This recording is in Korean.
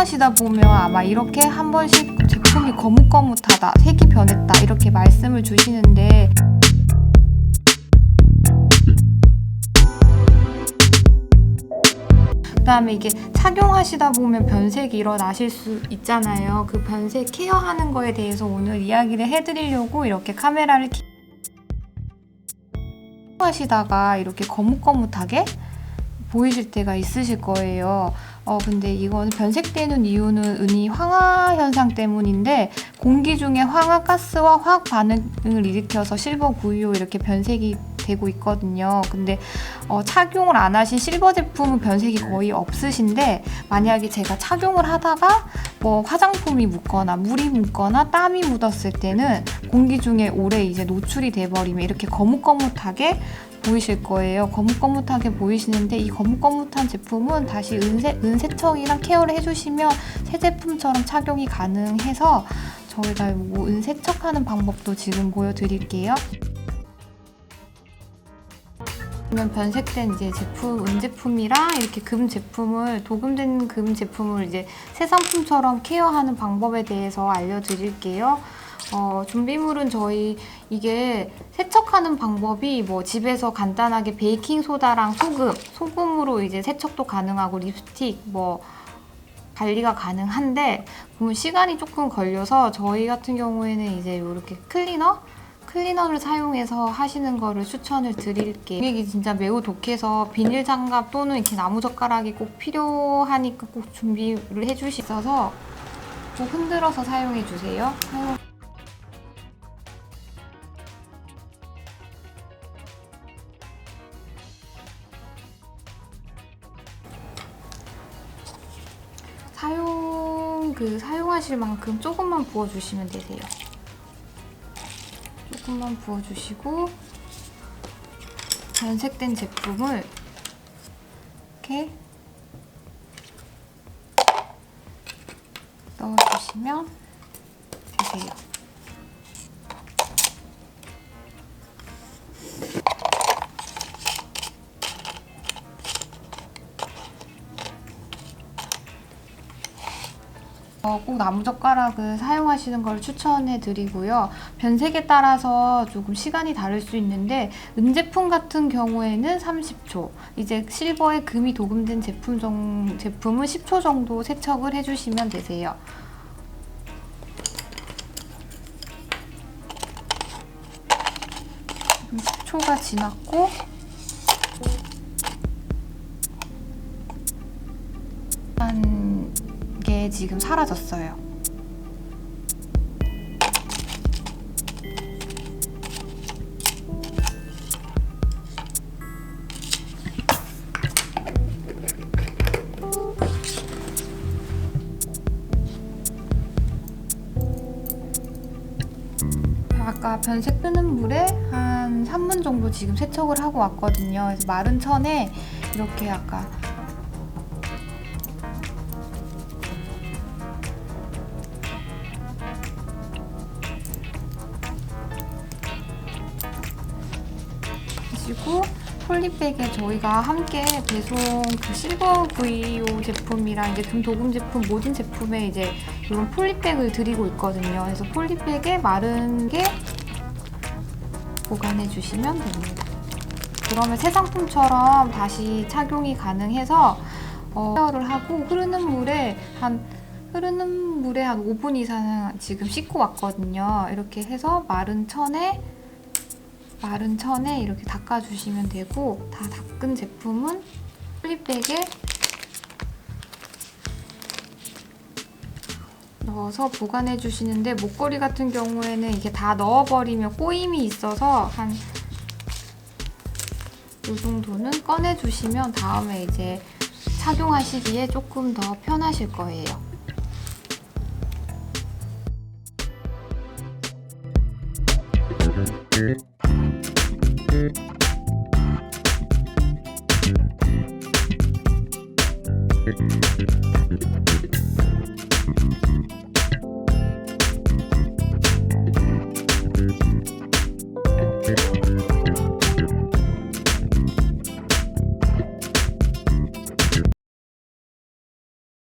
착용하시다 보면 아마 이렇게 한 번씩 제품이 거뭇거뭇하다, 색이 변했다 이렇게 말씀을 주시는데 그다음에 이게 착용하시다 보면 변색이 일어나실 수 있잖아요. 그 변색 케어하는 거에 대해서 오늘 이야기를 해드리려고 이렇게 카메라를 키... 하시다가 이렇게 거뭇거뭇하게 보이실 때가 있으실 거예요. 어, 근데 이건 변색되는 이유는 은이 황화 현상 때문인데 공기 중에 황화 가스와 화학 반응을 일으켜서 실버 925 이렇게 변색이 되고 있거든요. 근데 어, 착용을 안 하신 실버 제품은 변색이 거의 없으신데 만약에 제가 착용을 하다가 뭐 화장품이 묻거나 물이 묻거나 땀이 묻었을 때는 공기 중에 오래 이제 노출이 돼버리면 이렇게 거뭇거뭇하게 보이실 거예요. 거뭇거뭇하게 보이시는데 이 거뭇거뭇한 제품은 다시 은세, 은세척이랑 케어를 해주시면 새 제품처럼 착용이 가능해서 저희가 뭐 은세척하는 방법도 지금 보여드릴게요. 그러면 변색된 이제 제품, 은 제품이랑 이렇게 금 제품을 도금된 금 제품을 이제 새 상품처럼 케어하는 방법에 대해서 알려드릴게요. 어, 준비물은 저희 이게 세척하는 방법이 뭐 집에서 간단하게 베이킹 소다랑 소금, 소금으로 이제 세척도 가능하고 립스틱 뭐 관리가 가능한데 보면 시간이 조금 걸려서 저희 같은 경우에는 이제 이렇게 클리너 클리너를 사용해서 하시는 거를 추천을 드릴게요. 이게 진짜 매우 독해서 비닐 장갑 또는 이렇게 나무 젓가락이 꼭 필요하니까 꼭 준비를 해주시어서 꼭 흔들어서 사용해 주세요. 그 사용하실 만큼 조금만 부어주시면 되세요. 조금만 부어주시고 변색된 제품을 이렇게 넣어주시면 되세요. 어, 꼭 나무젓가락을 사용하시는 걸 추천해 드리고요. 변색에 따라서 조금 시간이 다를 수 있는데 은제품 같은 경우에는 30초, 이제 실버에 금이 도금된 제품 정, 제품은 10초 정도 세척을 해주시면 되세요. 지금 10초가 지났고 게 지금 사라졌어요. 아까 변색 뜨는 물에 한 3분 정도 지금 세척을 하고 왔거든요. 그래서 마른 천에 이렇게 아까 가지고 폴리백에 저희가 함께 배송 그 실버 VO 제품이랑 이제 금 도금 제품 모든 제품에 이제 이런 폴리백을 드리고 있거든요. 그래서 폴리백에 마른 게 보관해 주시면 됩니다. 그러면 새 상품처럼 다시 착용이 가능해서 어, 케어를 하고 흐르는 물에 한 흐르는 물에 한 5분 이상 지금 씻고 왔거든요. 이렇게 해서 마른 천에 마른 천에 이렇게 닦아주시면 되고 다 닦은 제품은 폴리백에 넣어서 보관해 주시는데 목걸이 같은 경우에는 이게 다 넣어버리면 꼬임이 있어서 한 이 정도는 꺼내 주시면 다음에 이제 착용하시기에 조금 더 편하실 거예요.